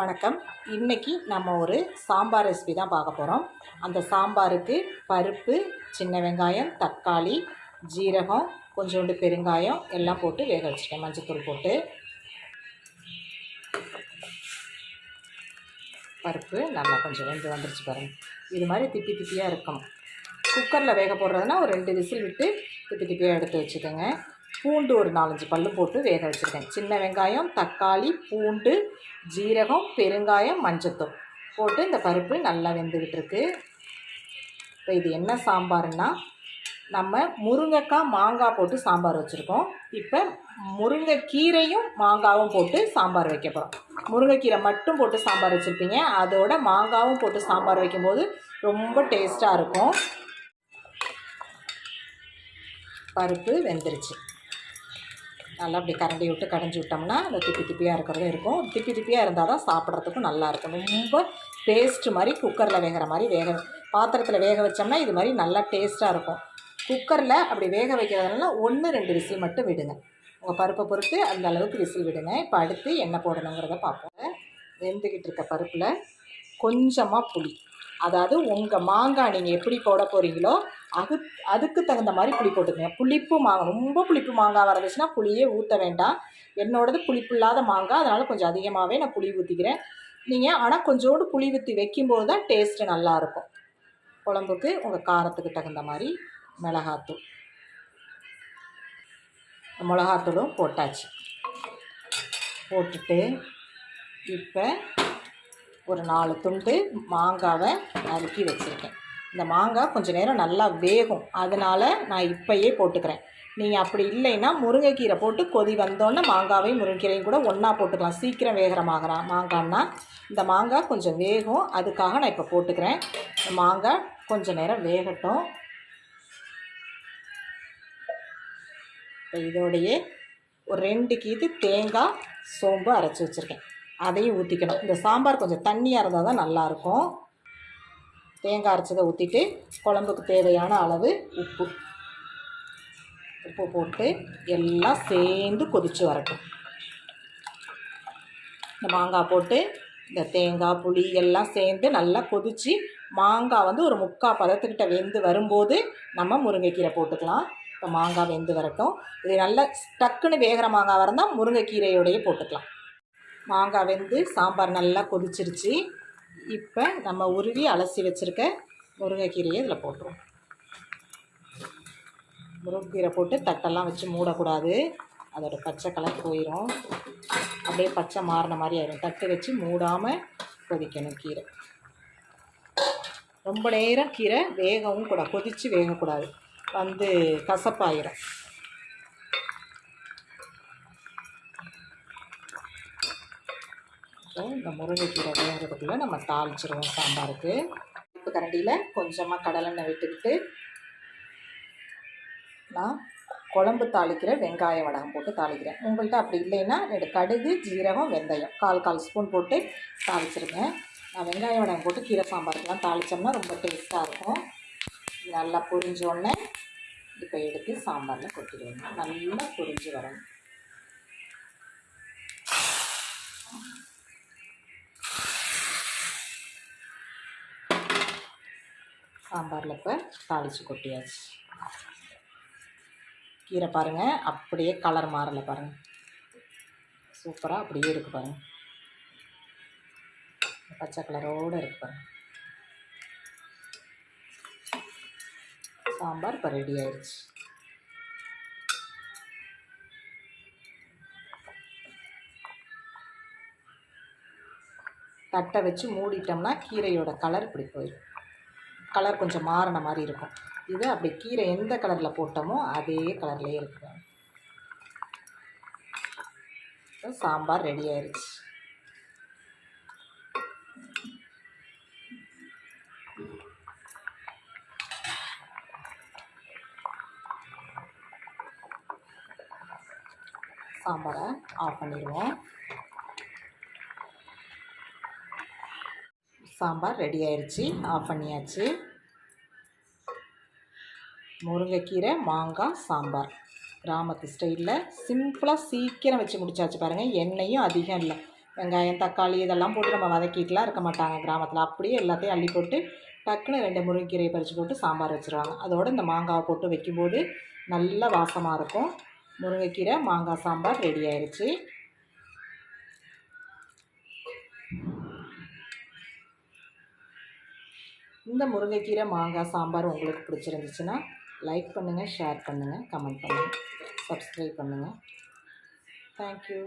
வணக்கம். இன்னைக்கு நம்ம ஒரு சாம்பார் ரெசிபி தான் பார்க்க போகிறோம் அந்த சாம்பாருக்கு பருப்பு சின்ன வெங்காயம் தக்காளி ஜீரகம் கொஞ்சோண்டு பெருங்காயம் எல்லாம் போட்டு வேக வச்சுட்டேன். மஞ்சத்தூள் போட்டு. பருப்பு நல்லா கொஞ்சம் வெந்து வந்துருச்சு பாருங்கள் இது மாதிரி திப்பி திப்பியாக இருக்கும். குக்கரில் வேக போடுறதுனா ஒரு ரெண்டு விசில் விட்டு திப்பி திப்பியாக எடுத்து வச்சுக்கோங்க. பூண்டு ஒரு நாலஞ்சு பல் போட்டு வேக வச்சுருக்கேன். சின்ன வெங்காயம் தக்காளி பூண்டு ஜீரகம் பெருங்காயம் மஞ்சத்தூள். போட்டு இந்த பருப்பு நல்லா வெந்துக்கிட்டுருக்கு இப்போ இது என்ன சாம்பார்னா நம்ம முருங்கைக்காய் மாங்காய் போட்டு சாம்பார் வச்சுருக்கோம். இப்போ முருங்கைக்கீரையும் மாங்காவும் போட்டு சாம்பார் வைக்க போகிறோம் முருங்கைக்கீரை மட்டும் போட்டு சாம்பார் வச்சுருப்பீங்க. அதோட மாங்காவும் போட்டு சாம்பார் வைக்கும்போது ரொம்ப டேஸ்ட்டாக இருக்கும். பருப்பு வெந்துருச்சு. நல்லா அப்படி கரண்டி விட்டு கடைஞ்சி விட்டோம்னா அந்த திப்பி திப்பியாக இருக்கிறதும் இருக்கும். திப்பி திப்பியாக இருந்தால் தான் சாப்பிட்றதுக்கும் நல்லா இருக்கும். ரொம்ப பேஸ்ட் மாதிரி குக்கரில் வேகிற மாதிரி வேக பாத்திரத்தில் வேக வச்சோம்னா இது மாதிரி நல்லா டேஸ்ட்டாக இருக்கும். குக்கரில் அப்படி வேக வைக்கிறதுனால ஒன்று ரெண்டு விசில் மட்டும் விடுங்க. உங்கள் பருப்பை பொறுத்து அந்த அளவுக்கு விசில் விடுங்க. இப்போ அடுத்து எண்ணெய் போடணுங்கிறத பார்ப்போம். வெந்துக்கிட்டு இருக்க பருப்பில் கொஞ்சமாக புளி. அதாவது உங்கள் மாங்காய் நீங்கள் எப்படி போட போகிறீங்களோ அது அதுக்கு தகுந்த மாதிரி புளி போட்டுக்கங்க. புளிப்பு மாங்காய் ரொம்ப புளிப்பு மாங்காய் வரதுச்சுன்னா புளியே ஊற்ற வேண்டாம். என்னோடது புளிப்பு இல்லாத மாங்காய் அதனால் கொஞ்சம் அதிகமாகவே நான் புளி ஊற்றிக்கிறேன் நீங்கள் ஆனால் கொஞ்சோண்டு புளி ஊற்றி வைக்கும்போது தான் டேஸ்ட்டு நல்லாயிருக்கும் குழம்புக்கு உங்கள் காரத்துக்கு தகுந்த மாதிரி மிளகாத்தூள். மிளகாத்தூளும் போட்டாச்சு. போட்டுட்டு இப்போ ஒரு நாலு துண்டு மாங்காவை நறுக்கி வச்சுருக்கேன். இந்த மாங்காய் கொஞ்சம் நேரம் நல்லா வேகும். அதனால் நான் இப்போயே போட்டுக்கிறேன். நீங்கள் அப்படி இல்லைன்னா முருங்கைக்கீரை போட்டு கொதி வந்தோன்னே மாங்காவையும் முருங்கைக்கீரையும் கூட ஒன்றா போட்டுக்கலாம். சீக்கிரம் வேகிற மாங்கிறா மாங்கான்னா இந்த மாங்காய் கொஞ்சம் வேகும். அதுக்காக நான் இப்போ போட்டுக்கிறேன். இந்த மாங்காய் கொஞ்சம் நேரம் வேகட்டும். இப்போ இதோடையே ஒரு ரெண்டு கீது தேங்காய் சோம்பு அரைச்சி வச்சுருக்கேன். அதையும் ஊற்றிக்கணும் இந்த சாம்பார் கொஞ்சம் தண்ணியாக இருந்தால் தான் நல்லாயிருக்கும். தேங்காய் அரைச்சதை ஊற்றிட்டு குழம்புக்கு தேவையான அளவு உப்பு. உப்பு போட்டு எல்லாம் சேர்ந்து கொதித்து வரட்டும். இந்த மாங்காய் போட்டு இந்த தேங்காய் புளி எல்லாம் சேர்ந்து நல்லா கொதித்து மாங்காய் வந்து ஒரு முக்கால் பதத்துக்கிட்ட வெந்து வரும்போது நம்ம முருங்கைக்கீரை போட்டுக்கலாம். இப்போ மாங்காய் வெந்து வரட்டும். இது நல்லா டக்குன்னு வேகிற மாங்காய் வரந்தால் முருங்கைக்கீரையோடையே போட்டுக்கலாம். மாங்காய் வெந்து சாம்பார் நல்லா கொதிச்சிருச்சு. இப்போ நம்ம உருவி அலசி வச்சுருக்க முருங்கைக்கீரையை இதில் போட்டுருவோம். முருங்கைக்கீரை போட்டு தட்டெல்லாம் வச்சு மூடக்கூடாது. அதோட பச்சை கலர் போயிடும் அப்படியே பச்சை மாறின மாதிரி ஆயிடும் தட்டு வச்சு மூடாமல் கொதிக்கணும் கீரை. ரொம்ப நேரம் கீரை வேகவும் கூட கொதித்து வேகக்கூடாது. வந்து கசப்பாயிரும். இப்போ இந்த முருங்கைக்கீரை வேகிறதுக்குள்ளே நம்ம தாளிச்சிருவோம் சாம்பாருக்கு. உப்பு கரண்டியில் கொஞ்சமாக கடலெண்ணெய் விட்டுக்கிட்டு நான் குழம்பு தாளிக்கிற வெங்காய வடகம் போட்டு தாளிக்கிறேன். உங்கள்கிட்ட அப்படி இல்லைன்னா ரெண்டு கடுகு ஜீரகம் வெந்தயம் கால் கால் ஸ்பூன் போட்டு தாளிச்சிருங்க. நான் வெங்காய வடகம் போட்டு கீரை சாம்பாருக்கெலாம் தாளித்தோம்னா ரொம்ப டேஸ்ட்டாக இருக்கும். நல்லா பொரிஞ்சோடனே இப்போ எடுத்து சாம்பாரில் கொட்டிடுவேன் நல்லா பொரிஞ்சு வரணும். சாம்பாரில் இப்போ தாளித்து கொட்டியாச்சு. கீரை பாருங்கள் அப்படியே கலர் மாறலை பாருங்கள் சூப்பராக அப்படியே இருக்குது பாருங்கள் பச்சை கலரோடு இருக்கு பாருங்கள் சாம்பார் இப்போ ரெடி ஆயிடுச்சு. தட்டை வச்சு மூடிட்டோம்னா கீரையோட கலர் இப்படி போயிடும். கலர் கொஞ்சம் மாறின மாதிரி இருக்கும். இது அப்படி கீரை எந்த கலரில் போட்டோமோ அதே கலர்லேயே இருக்கும் சாம்பார் ரெடி ஆயிடுச்சு சாம்பாரை ஆஃப் பண்ணிடுவோம். சாம்பார் ரெடி ஆயிடுச்சு ஆஃப் பண்ணியாச்சு. முருங்கைக்கீரை மாங்காய் சாம்பார். கிராமத்து ஸ்டைலில் சிம்பிளாக சீக்கிரம் வச்சு முடிச்சாச்சு பாருங்கள் எண்ணெயும் அதிகம் இல்லை. வெங்காயம் தக்காளி இதெல்லாம் போட்டு நம்ம வதக்கிட்டுலாம் இருக்க மாட்டாங்க கிராமத்தில். அப்படியே எல்லாத்தையும் அள்ளி போட்டு டக்குன்னு ரெண்டு முருங்கைக்கீரையை பறித்து போட்டு சாம்பார் வச்சுருவாங்க. அதோடு இந்த மாங்காவை போட்டு வைக்கும்போது நல்ல வாசமாக இருக்கும். முருங்கைக்கீரை மாங்காய் சாம்பார் ரெடி ஆயிடுச்சு இந்த முருங்கைக்கீரை மாங்காய் சாம்பார் உங்களுக்கு பிடிச்சிருந்துச்சுன்னா லைக் பண்ணுங்கள் ஷேர் பண்ணுங்கள் கமெண்ட் பண்ணுங்கள் சப்ஸ்கிரைப் பண்ணுங்கள் தேங்க்யூ